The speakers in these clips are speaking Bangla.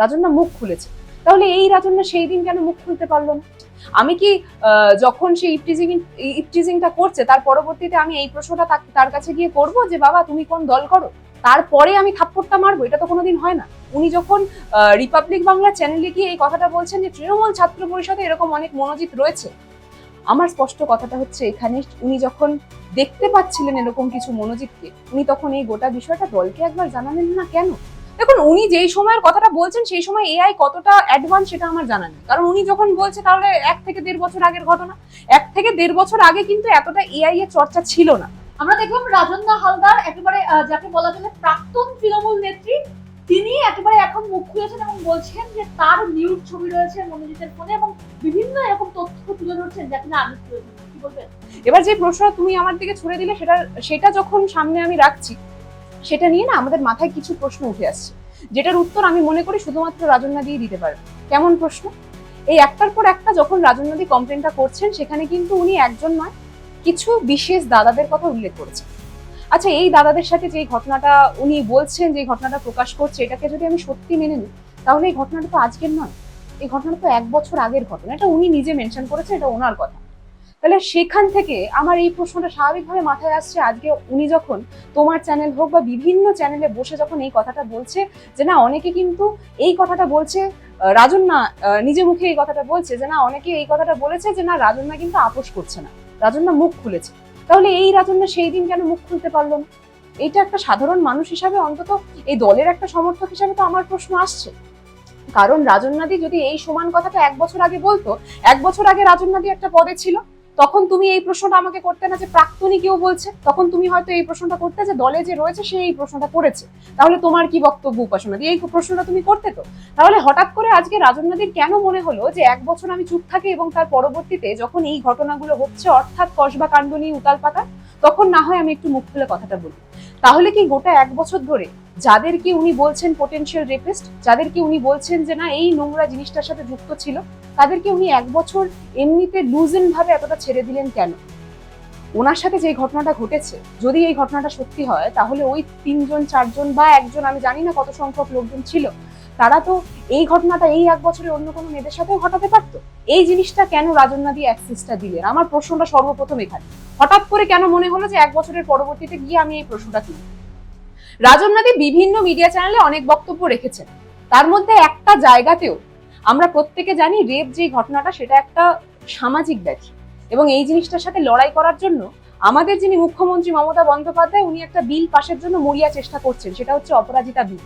রাজন্যা মুখ খুলেছে। তাহলে এই রাজন্যা সেই দিন কেন মুখ খুলতে পারল না? আমি কি যখন সে ইপটিজিং, ইপটিজিংটা করছে, তার পরবর্তীতে আমি এই প্রশ্নটা তার কাছে গিয়ে করব যে, বাবা, তুমি কোন দল করো? তারপরে আমি থাপ্পড়টা মারবো, এটা তো কোনোদিন হয় না। উনি যখন রিপাবলিক বাংলা চ্যানেলে গিয়ে এই কথাটা বলছেন যে, তৃণমূল ছাত্র পরিষদে এরকম অনেক মনোজিৎ রয়েছে। আমার স্পষ্ট কথাটা হচ্ছে এখানে, উনি যখন দেখতে পাচ্ছিলেন এরকম কিছু মনোজিৎকে উনি তখন এই গোটা বিষয়টা দলকে একবার জানালেন না কেন? দেখুন উনি যেই সময়ের কথাটা বলছেন সেই সময় এআই কতটা অ্যাডভান্স সেটা আমার জানা নেই। কারণ উনি যখন বলছে তাহলে এক থেকে দেড় বছর আগের ঘটনা। এক থেকে দেড় বছর আগে কিন্তু এতটা এআই এর চর্চা ছিল না। আমরা দেখলাম রাজন্না হালদার একেবারে যাকে বলা চলে প্রাক্তন তৃণমূল নেত্রী তিনি একেবারে এখন মুখ খুলেছেন এবং বলছেন যে তার নিউজ ছবি রয়েছে মনোজিতের ফোনে এবং বিভিন্ন এরকম তথ্য তুলে ধরছেন যা কিনা আগে তুলে বলবেন? এবার যে প্রশ্ন তুমি আমার দিকে ছুড়ে দিলে সেটা সেটা যখন সামনে আমি রাখছি সেটা নিয়ে না আমাদের মাথায় কিছু প্রশ্ন উঠে আসছে। যেটার উত্তর আমি মনে করি শুধুমাত্র রাজন্যা দিয়ে দিতে পারবে। কেমন প্রশ্ন? এই একটার পর একটা যখন রাজন্যাদি কমপ্লেনটা করছেন, সেখানে কিন্তু উনি একজন নয়, কিছু বিশেষ দাদাদের কথা উল্লেখ করেছেন। আচ্ছা এই দাদাদের সাথে যে ঘটনাটা উনি বলছেন, যে ঘটনাটা প্রকাশ করছে, এটাকে যদি আমি সত্যি মেনে নিই, তাহলে এই ঘটনাটা তো আজকের নয়। এই ঘটনাটা তো এক বছর আগের ঘটনা। এটা উনি নিজে মেনশন করেছেন, এটা ওনার কথা। তাহলে সেখান থেকে আমার এই প্রশ্নটা স্বাভাবিকভাবে মাথায় আসছে। আজকে উনি যখন তোমার চ্যানেল হোক বা বিভিন্ন চ্যানেলে বসে যখন এই কথাটা বলছে যে না অনেকে কিন্তু এই কথাটা বলছে রাজন্যা আহ, নিজে মুখে এই কথাটা বলছে যে না অনেকে এই কথাটা বলেছে যে না রাজন্যা কিন্তু আপোষ করছে না। রাজন্যা মুখ খুলেছে। তাহলে এই রাজন্যা সেই দিন কেন মুখ খুলতে পারল না? এইটা একটা সাধারণ মানুষ হিসাবে অন্তত এই দলের একটা সমর্থক হিসাবে তো আমার প্রশ্ন আসছে। কারণ রাজন্যাদি যদি এই সমান কথাটা এক বছর আগে বলতো এক বছর আগে রাজন্যাদি একটা পদে ছিল। তখন তুমি এই প্রশ্নটা আমাকে করতে না যে প্রাক্তনী কেউ বলছে, তখন তুমি হয়তো এই প্রশ্নটা করতে যে দলে যে রয়েছে সে এই প্রশ্নটা করেছে। তাহলে তোমার কি বক্তব্য উপাসনা দিয়ে এই প্রশ্নটা তুমি করতে তো? তাহলে হঠাৎ করে আজকে রাজন্যাদির কেন মনে হলো যে এক বছর আমি চুপ থাকি এবং তার পরবর্তীতে যখন এই ঘটনাগুলো হচ্ছে, অর্থাৎ কসবা কাণ্ড নিয়ে উতাল পাতা তখন না হয় আমি একটু মুখ খুলে কথাটা বলি। তাহলে কি গোটা এক বছর ধরে যাদেরকে উনি বলছেন পোটেনশিয়াল রেপিস্ট যাদেরকে উনি বলছেন যে না এই নোংরা জিনিসটার সাথে যুক্ত ছিল তাদেরকে উনি এক বছর এমনিতে লুজেন ভাবে এতটা ছেড়ে দিলেন কেন? ওনার সাথে যে ঘটনাটা ঘটেছে, যদি এই ঘটনাটা সত্যি হয়, তাহলে ওই তিনজন, চারজন বা একজন, আমি জানি না কত সংখ্যক লোকজন ছিল, তারা তো এই ঘটনাটা এই এক বছরে অন্য কোনো মেয়েদের সাথেও ঘটাতে পারতো? এই জিনিসটা কেন রাজন্যা দিয়ে অ্যাক্সেসটা দিলেন? আমার প্রশ্নটা সর্বপ্রথম এখানে। হঠাৎ করে কেন মনে হলো যে এক বছরের পরবর্তীতে গিয়ে আমি এই প্রশ্নটা তুলি? রাজন্যাদি বিভিন্ন মিডিয়া চ্যানেলে অনেক বক্তব্য রেখেছেন। তার মধ্যে একটা জায়গাতেও আমরা প্রত্যেকে জানি রেপ যে ঘটনাটা, সেটা একটা সামাজিক ব্যাধি। এবং এই জিনিসটার সাথে লড়াই করার জন্য আমাদের যিনি মুখ্যমন্ত্রী মমতা বন্দ্যোপাধ্যায়, উনি একটা বিল পাশের জন্য মরিয়া চেষ্টা করছেন, সেটা হচ্ছে অপরাজিতা বিল।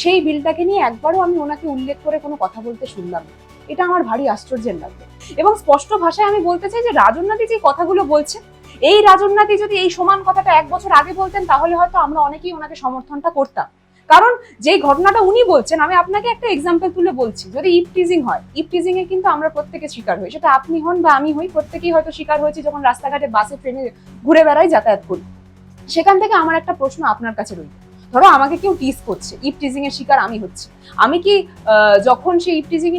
সেই বিলটাকে নিয়ে একবারও আমি ওনাকে উল্লেখ করে কোনো কথা বলতে শুনলাম না। এটা আমার ভারী আশ্চর্যের লাগবে এবং স্পষ্ট ভাষায় আমি বলতে চাই যে রাজন্যাদি যে কথাগুলো বলছে, এই রাজন্যাদি যদি এই সমান কথাটা এক বছর আগে বলতেন, তাহলে হয়তো আমরা অনেকেই ওনাকে সমর্থনটা করতাম। কারণ যেই ঘটনাটা উনি বলছেন, আমি আপনাকে একটা এক্সাম্পল তুলে বলছি। যদি ইপটিজিং হয় ইপটিজিং এ কিন্তু আমরা প্রত্যেকে শিকার হই। সেটা আপনি হন বা আমি হই, প্রত্যেকেই হয়তো শিকার হয়েছি যখন রাস্তাঘাটে বাসে, ট্রেনে ঘুরে বেড়াই যাতায়াত করি। সেখান থেকে আমার একটা প্রশ্ন আপনার কাছে রইল। ধরো আমাকে কেউ টিজ করছে ইপটিজিং এর শিকার আমি হচ্ছি। আমি কি যখন সে ইপটিজিং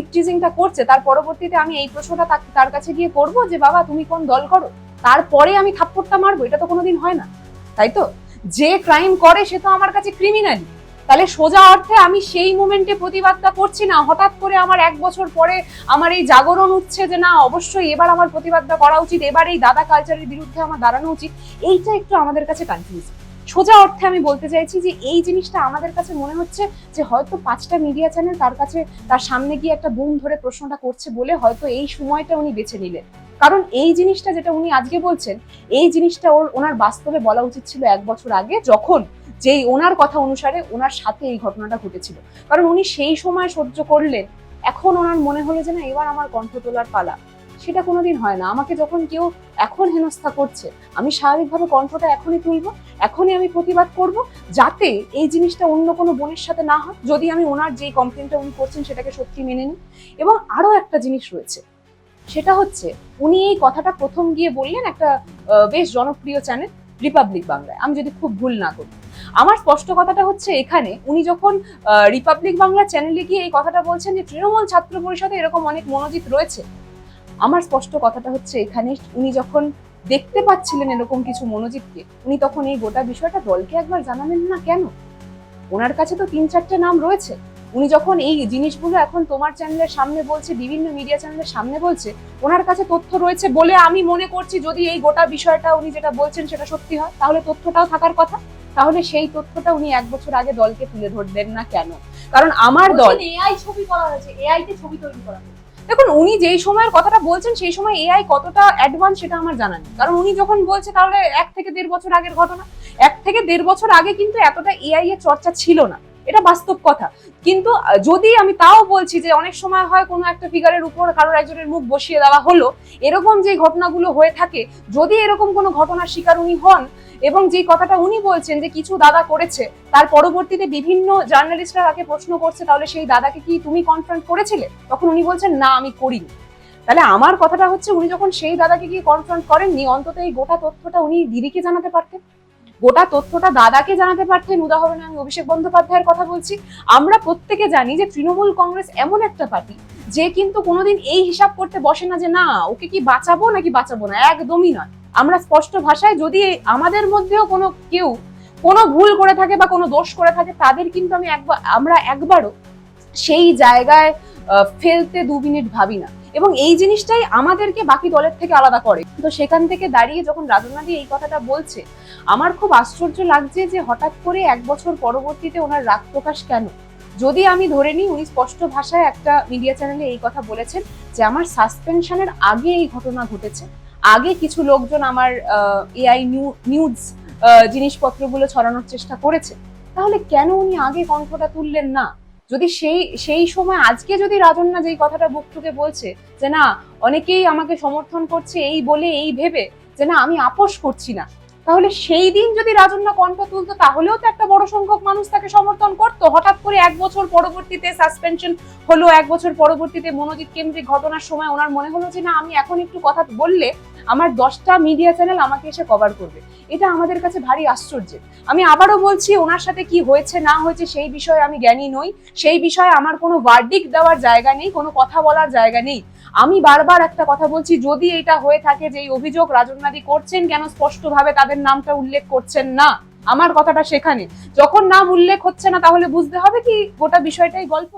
ইপটিজিংটা করছে, তার পরবর্তীতে আমি এই প্রশ্নটা তার কাছে গিয়ে করব যে, বাবা, তুমি কোন দল করো? তারপরে আমি থাপ্পড়টা মারবো, এটা তো কোনোদিন হয় না। তাই তো? যে ক্রাইম করে সে তো আমার কাছে ক্রিমিনালি তাহলে সোজা অর্থে আমি সেই মুমেন্টে প্রতিবাদটা করছি না, হঠাৎ করে আমার এক বছর পরে আমার এই জাগরণ উঠছে যে না, অবশ্যই এবার আমার প্রতিবাদটা করা উচিত, এবার এই দাদা কালচারের বিরুদ্ধে আমার দাঁড়ানো উচিত, এইটা একটু আমাদের কাছে কনফিউজ সোজা অর্থে আমি বলতে চাইছি যে এই জিনিসটা আমাদের কাছে মনে হচ্ছে যে হয়তো পাঁচটা মিডিয়া চ্যানেল তার কাছে, তার সামনে গিয়ে একটা বুম ধরে প্রশ্নটা করছে বলে হয়তো এই সময়টা উনি বেছে নিলেন। কারণ এই জিনিসটা যেটা উনি আজকে বলছেন, এই জিনিসটা ওর, ওনার বাস্তবে বলা উচিত ছিল এক বছর আগে যখন যেই ওনার কথা অনুসারে ওনার সাথে এই ঘটনাটা ঘটেছিল। কারণ উনি সেই সময় সহ্য করলেন, এখন ওনার মনে হলো যে না, এবার আমার কণ্ঠ তোলার পালা। সেটা কোনোদিন হয় না। আমাকে যখন কেউ এখন হেনস্থা করছে, আমি স্বাভাবিকভাবে কণ্ঠটা এখনই তুলবো, এখনই আমি প্রতিবাদ করব, যাতে এই জিনিসটা অন্য কোনো বোনের সাথে না হয়, যদি আমি ওনার যেই কমপ্লেনটা উনি করছেন সেটাকে সত্যি মেনে নিই। এবং আরও একটা জিনিস রয়েছে সেটা হচ্ছে, উনি এই কথাটা প্রথম গিয়ে বললেন একটা বেশ জনপ্রিয় চ্যানেল রিপাবলিক বাংলায় আমি যদি খুব ভুল না করি। আমার স্পষ্ট কথাটা হচ্ছে এখানে, উনি যখন রিপাবলিক বাংলা চ্যানেলে গিয়ে এই কথাটা বলছেন যে, তৃণমূল ছাত্র পরিষদে এরকম অনেক মনোজিত রয়েছে। আমার স্পষ্ট কথাটা হচ্ছে এখানে, উনি যখন দেখতে পাচ্ছিলেন এরকম কিছু মনোজিৎকে উনি তখন এই গোটা বিষয়টা দলকে একবার জানালেন না কেন? ওনার কাছে তো তিন চারটে নাম রয়েছে। উনি যখন এই জিনিসগুলো এখন তোমার চ্যানেলের সামনে বলছে বিভিন্ন মিডিয়া চ্যানেলের সামনে বলছে ওনার কাছে তথ্য রয়েছে বলে আমি মনে করছি যদি এই গোটা বিষয়টা উনি যেটা বলছেন সেটা সত্যি হয় তাহলে তথ্যটাও থাকার কথা। তাহলে সেই তথ্যটা উনি এক বছর আগে দলকে তুলে ধরবেন না কেন? কারণ আমার দল এআই ছবি করা হয়েছে এআই তে ছবি তৈরি করা হয়েছে। দেখুন উনি যেই সময়ের কথাটা বলছেন সেই সময় এআই কতটা অ্যাডভান্স সেটা আমার জানা নেই। কারণ উনি যখন বলছে তাহলে এক থেকে দেড় বছর আগের ঘটনা। এক থেকে দেড় বছর আগে কিন্তু এতটা এআই এর চর্চা ছিল না। এটা বাস্তব কথা। কিন্তু যদি আমি তাও বলছি যে অনেক সময় হয় কোনো একটা ফিগারের উপর কারোর একজনের মুখ বসিয়ে দেওয়া হলো, এরকম যে ঘটনাগুলো হয়ে থাকে, যদি এরকম কোনো ঘটনার শিকার উনি হন এবং যে কথাটা উনি বলছেন যে কিছু দাদা করেছে, তার পরবর্তীতে বিভিন্ন জার্নালিস্টরা তাকে প্রশ্ন করছে, তাহলে সেই দাদাকে কি তুমি কনফ্রন্ট করেছিলে? তখন উনি বলছেন, না, আমি করিনি। তাহলে আমার কথাটা হচ্ছে, উনি যখন সেই দাদাকে গিয়ে কনফ্রন্ট করেননি, অন্তত এই গোটা তথ্যটা উনি দিদিকে জানাতে পারতেন। গোটা তথ্যটা দাদাকে জানাতে পারতেন, উদাহরণে আমি অভিষেক বন্দ্যোপাধ্যায়ের কথা বলছি। আমরা প্রত্যেকে জানি যে তৃণমূল কংগ্রেস এমন একটা পার্টি, যে কিন্তু কোনোদিন এই হিসাব করতে বসে না যে, না, ওকে কি বাঁচাবো নাকি বাঁচাবো না? একদমই নয়। আমরা স্পষ্ট ভাষায় যদি আমাদের মধ্যেও কোনো কেউ কোনো ভুল করে থাকে বা কোনো দোষ করে থাকে, তাদের কিন্তু আমি একবার আমরা একবারও সেই জায়গায় ফেলতে দু মিনিট ভাবি না। এবং এই জিনিসটাই আমাদেরকে বাকি দলের থেকে আলাদা করে। তো সেখান থেকে দাঁড়িয়ে যখন রাজনাদি এই কথাটা বলছে, আমার খুব আশ্চর্য লাগছে যে হঠাৎ করে এক বছর পরবর্তীতে ওনার রাগ প্রকাশ কেন? যদি আমি ধরে নিই, উনি স্পষ্ট ভাষায় একটা মিডিয়া চ্যানেলে এই কথা বলেছেন যে আমার সাসপেনশনের আগে এই ঘটনা ঘটেছে। আগে কিছু লোকজন আমার এআই নিউজ জিনিসপত্রগুলো ছড়ানোর চেষ্টা করেছে। তাহলে কেন উনি আগে কণ্ঠটা তুললেন না? যদি সেই সেই সময় আজকে যদি রাজন্না যেই কথাটা বুক টুকে বলছে যে না, অনেকেই আমাকে সমর্থন করছে এই বলে, এই ভেবে, যে না, আমি আপোষ করছি না। তাহলে সেই দিন যদি রাজন্না কণ্ঠ তুলতো, তাহলেও তো একটা বড় সংখ্যক মানুষ তাকে সমর্থন করতো। হঠাৎ করে এক বছর পরবর্তীতে সাসপেনশন হলো, এক বছর পরবর্তীতে মনোজিৎ কেন্দ্রিক ঘটনার সময় ওনার মনে হলো যে, না, আমি এখন একটু কথা বললে আমার দশটা মিডিয়া চ্যানেল আমাকে এসে কভার করবে। এটা আমাদের কাছে ভারী আশ্চর্যের। আমি আবারও বলছি, ওনার সাথে কি হয়েছে, না হয়েছে, সেই বিষয়ে আমি জ্ঞানী নই। সেই বিষয়ে আমার কোনো ভার্ডিক দেওয়ার জায়গা নেই, কোনো কথা বলার জায়গা নেই। আমি বারবার একটা কথা বলছি, যদি এটা হয়ে থাকে যে এই অভিযোগ রাজনাদি করছেন কেন স্পষ্টভাবে তাদের নামটা উল্লেখ করছেন না? আমার কথাটা সেখানে। যখন নাম উল্লেখ হচ্ছে না, তাহলে বুঝতে হবে কি গোটা বিষয়টাই গল্প?